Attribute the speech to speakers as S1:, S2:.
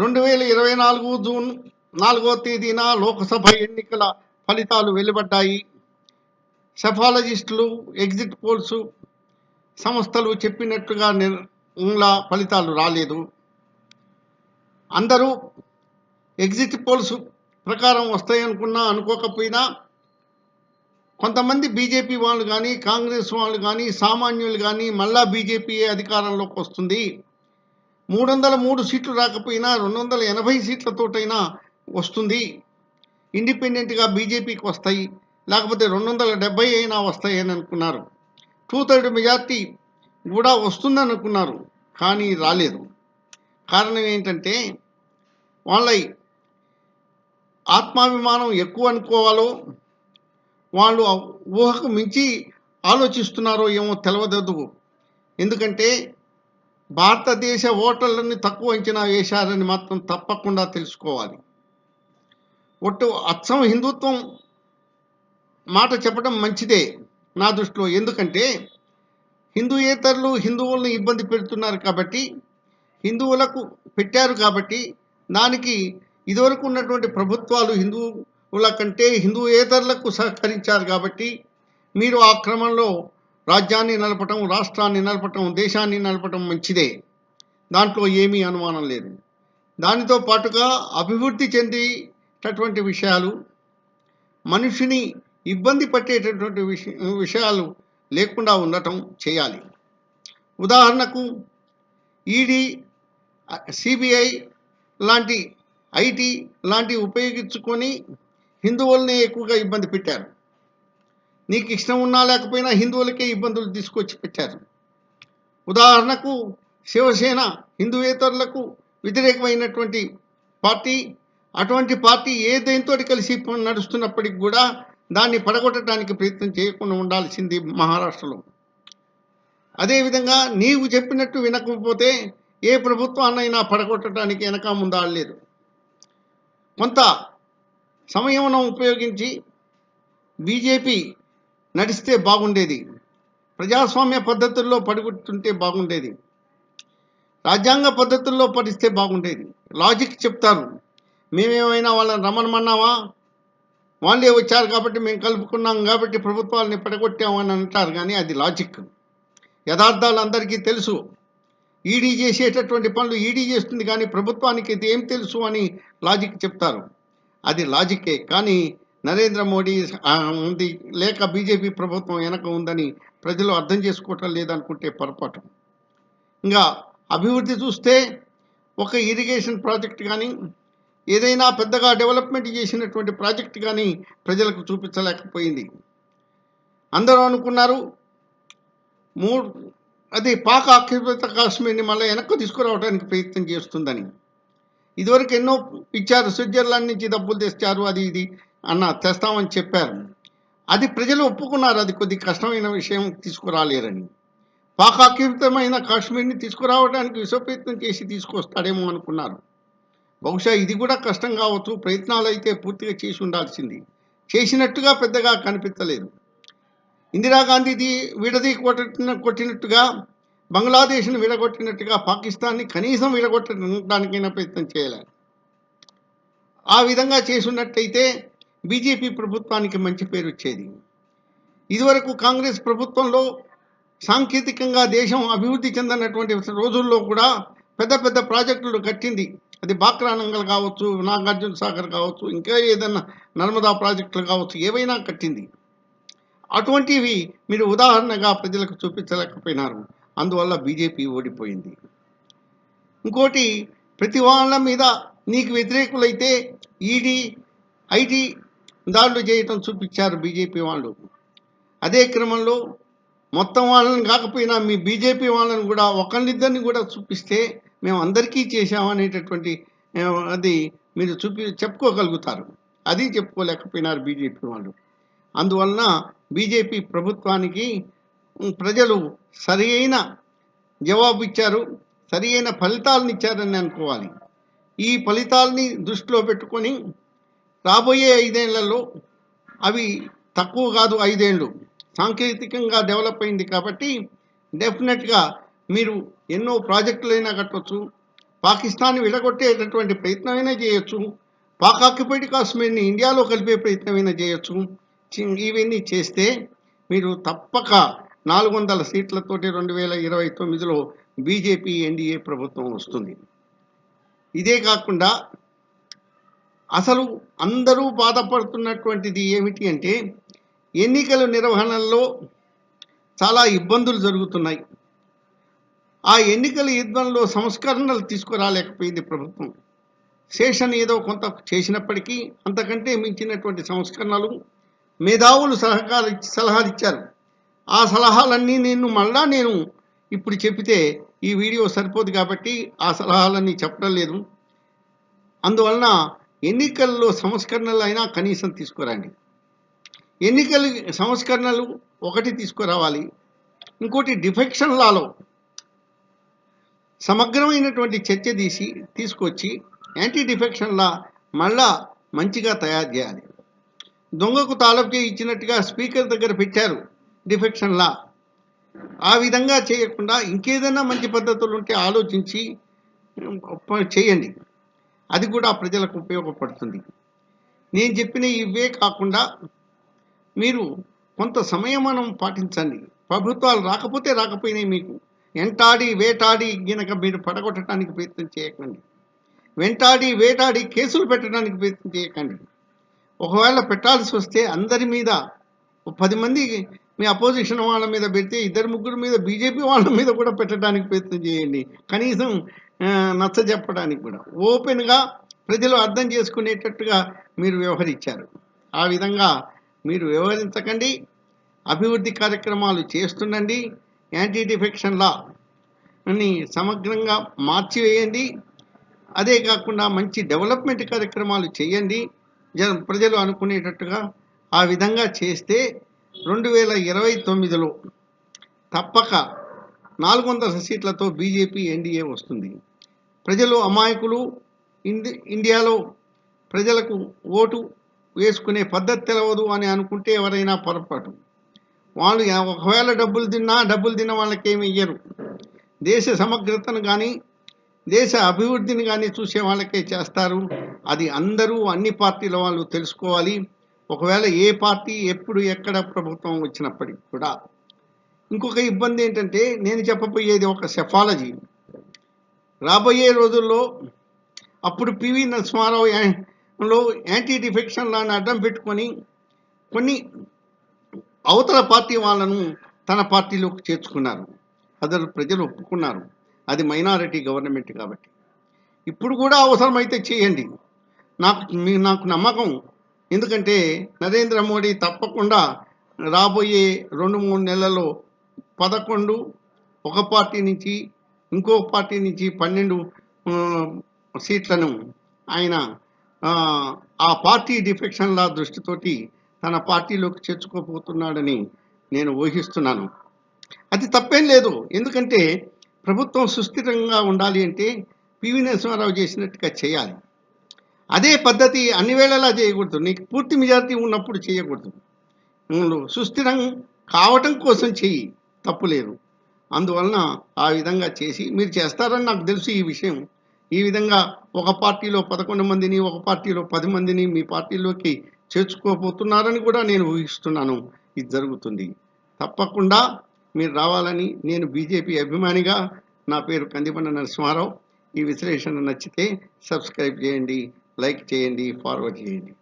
S1: రెండు వేల ఇరవై నాలుగు జూన్ నాలుగో తేదీన లోక్సభ ఎన్నికల ఫలితాలు వెలువడ్డాయి. సెఫాలజిస్టులు ఎగ్జిట్ పోల్స్ సంస్థలు చెప్పినట్టుగా నిర్ ఫలితాలు రాలేదు. అందరూ ఎగ్జిట్ పోల్స్ ప్రకారం వస్తాయనుకున్నా అనుకోకపోయినా కొంతమంది బీజేపీ వాళ్ళు కానీ కాంగ్రెస్ వాళ్ళు కానీ సామాన్యులు కానీ మళ్ళా బీజేపీ అధికారంలోకి వస్తుంది. మూడు వందల మూడు సీట్లు రాకపోయినా రెండు వందల ఎనభై సీట్లతోటైనా వస్తుంది. ఇండిపెండెంట్గా బీజేపీకి వస్తాయి. లేకపోతే రెండు వందల డెబ్బై అయినా వస్తాయి అని అనుకున్నారు. టూ థర్డ్ మెజార్టీ కూడా వస్తుందని అనుకున్నారు కానీ రాలేదు. కారణం ఏంటంటే వాళ్ళ ఆత్మాభిమానం ఎక్కువ అనుకోవాలో వాళ్ళు ఊహకు మించి ఆలోచిస్తున్నారో ఏమో తెలవదు. ఎందుకంటే భారతదేశ ఓటర్లని తక్కువ అంచనా వేశారని మాత్రం తప్పకుండా తెలుసుకోవాలి. ఒట్టు అచ్చం హిందుత్వం మాట చెప్పడం మంచిదే నా దృష్టిలో. ఎందుకంటే హిందూయేతరులు హిందువులను ఇబ్బంది పెడుతున్నారు కాబట్టి హిందువులకు పెట్టారు కాబట్టి దానికి ఇదివరకు ఉన్నటువంటి ప్రభుత్వాలు హిందువుల కంటే హిందూయేతరులకు సహకరించారు కాబట్టి మీరు ఆ క్రమంలో రాజ్యాన్ని నడపటం రాష్ట్రాన్ని నడపటం దేశాన్ని నడపటం మంచిదే. దాంట్లో ఏమీ అనుమానం లేదు. దానితో పాటుగా అభివృద్ధి చెందేటటువంటి విషయాలు మనిషిని ఇబ్బంది పట్టేటటువంటి విష విషయాలు లేకుండా ఉండటం చేయాలి. ఉదాహరణకు ఈడీ సిబిఐ లాంటి ఐటీ లాంటివి ఉపయోగించుకొని హిందువుల్ని ఎక్కువగా ఇబ్బంది పెట్టారు. నీకు ఇష్టం ఉన్నా లేకపోయినా హిందువులకే ఇబ్బందులు తీసుకొచ్చి పెట్టారు. ఉదాహరణకు శివసేన హిందువేతరులకు వ్యతిరేకమైనటువంటి పార్టీ అటువంటి పార్టీ ఏ దేంతో కలిసి నడుస్తున్నప్పటికి కూడా దాన్ని పడగొట్టడానికి ప్రయత్నం చేయకుండా ఉండాల్సింది మహారాష్ట్రలో. అదేవిధంగా నీవు చెప్పినట్టు వినకపోతే ఏ ప్రభుత్వాన్నైనా పడగొట్టడానికి వెనక ముందాడలేదు కొంత సమయం ఉపయోగించి బీజేపీ నడిస్తే బాగుండేది. ప్రజాస్వామ్య పద్ధతుల్లో పడుకుంటుంటే బాగుండేది. రాజ్యాంగ పద్ధతుల్లో పడిస్తే బాగుండేది. లాజిక్ చెప్తారు మేమేమైనా వాళ్ళని రమ్మనమన్నావా? వాళ్ళే వచ్చారు కాబట్టి మేము కలుపుకున్నాం కాబట్టి ప్రభుత్వాలని పడగొట్టామని అని అంటారు కానీ అది లాజిక్. యథార్థాలు అందరికీ తెలుసు. ఈడీ చేసేటటువంటి పనులు ఈడీ చేస్తుంది కానీ ప్రభుత్వానికి ఇది ఏం తెలుసు అని లాజిక్ చెప్తారు. అది లాజికే కానీ నరేంద్ర మోడీ ఉంది. లేక బీజేపీ ప్రభుత్వం వెనక ఉందని ప్రజలు అర్థం చేసుకోవటం లేదనుకుంటే పొరపాటు. ఇంకా అభివృద్ధి చూస్తే ఒక ఇరిగేషన్ ప్రాజెక్ట్ కానీ ఏదైనా పెద్దగా డెవలప్మెంట్ చేసినటువంటి ప్రాజెక్ట్ కానీ ప్రజలకు చూపించలేకపోయింది. అందరూ అనుకున్నారు మూడు అది పాక ఆక్రమిత కాశ్మీర్ని మళ్ళీ వెనక్కు తీసుకురావడానికి ప్రయత్నం చేస్తుందని. ఇదివరకు ఎన్నో ఇచ్చారు స్విట్జర్లాండ్ నుంచి డబ్బులు తెస్తారు అది ఇది. అన్న తెస్తామని చెప్పారు. అది ప్రజలు ఒప్పుకున్నారు. అది కొద్ది కష్టమైన విషయం తీసుకురాలేరని. పాకాకృతమైన కాశ్మీర్ని తీసుకురావడానికి విశ్వప్రయత్నం చేసి తీసుకొస్తాడేమో అనుకున్నారు. బహుశా ఇది కూడా కష్టం కావచ్చు. ప్రయత్నాలు అయితే పూర్తిగా చేసి ఉండాల్సింది. చేసినట్టుగా పెద్దగా కనిపించలేదు. ఇందిరాగాంధీది విడది కొట్టిన కొట్టినట్టుగా బంగ్లాదేశ్ని విడగొట్టినట్టుగా పాకిస్తాన్ని కనీసం విడగొట్టడానికైనా ప్రయత్నం చేయలేదు ఆ విధంగా చేసున్నట్టయితే బీజేపీ ప్రభుత్వానికి మంచి పేరు వచ్చేది. ఇదివరకు కాంగ్రెస్ ప్రభుత్వంలో సాంకేతికంగా దేశం అభివృద్ధి చెందినటువంటి రోజుల్లో కూడా పెద్ద పెద్ద ప్రాజెక్టులు కట్టింది. అది బాక్రానంగల్ కావచ్చు నాగార్జున సాగర్ కావచ్చు ఇంకా ఏదైనా నర్మదా ప్రాజెక్టులు కావచ్చు ఏవైనా కట్టింది. అటువంటివి మీరు ఉదాహరణగా ప్రజలకు చూపించలేకపోయినారు. అందువల్ల బీజేపీ ఓడిపోయింది. ఇంకోటి ప్రతి వాళ్ళ మీద నీకు వ్యతిరేకులైతే ఈడీ ఐటీ దాడులు చేయటం చూపించారు బీజేపీ వాళ్ళు. అదే క్రమంలో మొత్తం వాళ్ళని కాకపోయినా మీ బీజేపీ వాళ్ళని కూడా ఒకరినిద్దరిని కూడా చూపిస్తే మేము అందరికీ చేశామనేటటువంటి అది మీరు చూపి చెప్పుకోగలుగుతారు. అది చెప్పుకోలేకపోయినారు బీజేపీ వాళ్ళు. అందువలన బీజేపీ ప్రభుత్వానికి ప్రజలు సరి అయిన జవాబు ఇచ్చారు సరి అయిన ఫలితాలను ఇచ్చారని అనుకోవాలి. ఈ ఫలితాలని దృష్టిలో పెట్టుకొని రాబోయే ఐదేళ్ళలో అవి తక్కువ కాదు ఐదేళ్ళు సాంకేతికంగా డెవలప్ అయింది కాబట్టి డెఫినెట్గా మీరు ఎన్నో ప్రాజెక్టులైనా కట్టవచ్చు పాకిస్తాన్ విడగొట్టేటటువంటి ప్రయత్నమైనా చేయొచ్చు పాక్ ఆక్యుపైడ్ కాశ్మీర్ని ఇండియాలో కలిపే ప్రయత్నమైనా చేయొచ్చు. ఇవన్నీ చేస్తే మీరు తప్పక నాలుగు వందల సీట్లతోటి రెండు వేల ఇరవై తొమ్మిదిలో బీజేపీ ఎన్డీఏ ప్రభుత్వం వస్తుంది. ఇదే కాకుండా అసలు అందరూ బాధపడుతున్నటువంటిది ఏమిటి అంటే ఎన్నికల నిర్వహణలో చాలా ఇబ్బందులు జరుగుతున్నాయి. ఆ ఎన్నికల యుద్ధంలో సంస్కరణలు తీసుకురాలేకపోయింది ప్రభుత్వం. శేషన్ ఏదో కొంత చేసినప్పటికీ అంతకంటే మించినటువంటి సంస్కరణలు మేధావులు సహకార సలహాలు ఇచ్చారు ఆ సలహాలన్నీ నేను మళ్ళా నేను ఇప్పుడు చెబితే ఈ వీడియో సరిపోదు కాబట్టి ఆ సలహాలన్నీ చెప్పడం లేదు. అందువలన ఎన్నికల్లో సంస్కరణలు అయినా కనీసం తీసుకురండి. ఎన్నికలు సంస్కరణలు ఒకటి తీసుకురావాలి. ఇంకోటి డిఫెక్షన్ లాలో సమగ్రమైనటువంటి చర్చ తీసి తీసుకొచ్చి యాంటీ డిఫెక్షన్ లా మళ్ళా మంచిగా తయారు చేయాలి. దొంగకు తాలపు ఇచ్చినట్టుగా స్పీకర్ దగ్గర పెట్టారు డిఫెక్షన్ లా. ఆ విధంగా చేయకుండా ఇంకేదైనా మంచి పద్ధతులు ఉంటే ఆలోచించి చేయండి. అది కూడా ప్రజలకు ఉపయోగపడుతుంది. నేను చెప్పిన ఇవే కాకుండా మీరు కొంత సంయమనం పాటించండి. ప్రభుత్వాలు రాకపోతే రాకపోయినాయి మీకు. ఎంటాడి వేటాడి గినక మీరు పడగొట్టడానికి ప్రయత్నం చేయకండి. వెంటాడి వేటాడి కేసులు పెట్టడానికి ప్రయత్నం చేయకండి. ఒకవేళ పెట్టాల్సి వస్తే అందరి మీద పది మంది మీ అపోజిషన్ వాళ్ళ మీద పెడితే ఇద్దరు ముగ్గురు మీద బీజేపీ వాళ్ళ మీద కూడా పెట్టడానికి ప్రయత్నం చేయండి. కనీసం నచ్చ చెప్పడానికి కూడా. ఓపెన్గా ప్రజలు అర్థం చేసుకునేటట్టుగా మీరు వ్యవహరించారు. ఆ విధంగా మీరు వ్యవహరించకండి. అభివృద్ధి కార్యక్రమాలు చేస్తుండండి. యాంటీ డిఫెక్షన్ లా అని సమగ్రంగా మార్చివేయండి. అదే కాకుండా మంచి డెవలప్మెంట్ కార్యక్రమాలు చేయండి. జన ప్రజలు అనుకునేటట్టుగా ఆ విధంగా చేస్తే రెండు వేల ఇరవై తొమ్మిదిలో తప్పక నాలుగు వందల సీట్లతో బీజేపీ ఎన్డీఏ వస్తుంది. ప్రజలు అమాయకులు ఇండి ఇండియాలో ప్రజలకు ఓటు వేసుకునే పద్ధతి తెలవదు అని అనుకుంటే ఎవరైనా పొరపాటు. వాళ్ళు ఒకవేళ డబ్బులు తిన్నా డబ్బులు తిన్న వాళ్ళకి ఏమి ఇయ్యరు. దేశ సమగ్రతను కానీ దేశ అభివృద్ధిని కానీ చూసే వాళ్ళకే చేస్తారు. అది అందరూ అన్ని పార్టీల వాళ్ళు తెలుసుకోవాలి. ఒకవేళ ఏ పార్టీ ఎప్పుడు ఎక్కడ ప్రభుత్వం వచ్చినప్పటికీ కూడా. ఇంకొక ఇబ్బంది ఏంటంటే నేను చెప్పబోయేది ఒక సెఫాలజీ. రాబోయే రోజుల్లో అప్పుడు పివి నరసింహారావు లో యాంటీ డిఫెక్షన్ లాని అడ్డం పెట్టుకొని కొన్ని అవతల పార్టీ వాళ్ళను తన పార్టీలోకి చేర్చుకున్నారు. అదరు ప్రజలు ఒప్పుకున్నారు. అది మైనారిటీ గవర్నమెంట్ కాబట్టి. ఇప్పుడు కూడా అవసరమైతే చేయండి. నాకు మీ నాకు నమ్మకం. ఎందుకంటే నరేంద్ర మోడీ తప్పకుండా రాబోయే రెండు మూడు నెలల్లో పదకొండు ఒక పార్టీ నుంచి ఇంకో పార్టీ నుంచి పన్నెండు సీట్లను ఆయన ఆ, పార్టీ డిఫెక్షన్ల దృష్టితోటి తన పార్టీలోకి చేర్చుకోబోతున్నాడని నేను ఊహిస్తున్నాను. అది తప్పేం లేదు. ఎందుకంటే ప్రభుత్వం సుస్థిరంగా ఉండాలి అంటే పివి నరసింహారావు చేసినట్టుగా చేయాలి. అదే పద్ధతి అన్ని వేళలా చేయకూడదు. నీకు పూర్తి మెజారిటీ ఉన్నప్పుడు చేయకూడదు. సుస్థిరం కావటం కోసం చెయ్యి. తప్పులేదు అందువలన ఆ విధంగా చేసి మీరు చేస్తారని నాకు తెలుసు ఈ విషయం. ఈ విధంగా ఒక పార్టీలో పదకొండు మందిని ఒక పార్టీలో పది మందిని మీ పార్టీలోకి చేర్చుకోబోతున్నారని కూడా నేను ఊహిస్తున్నాను. ఇది జరుగుతుంది. తప్పకుండా మీరు రావాలని నేను బీజేపీ అభిమానిగా నా పేరు కందిపన్న నరసింహారావు. ఈ విశ్లేషణ నచ్చితే సబ్స్క్రైబ్ చేయండి లైక్ చేయండి ఫార్వర్డ్ చేయండి.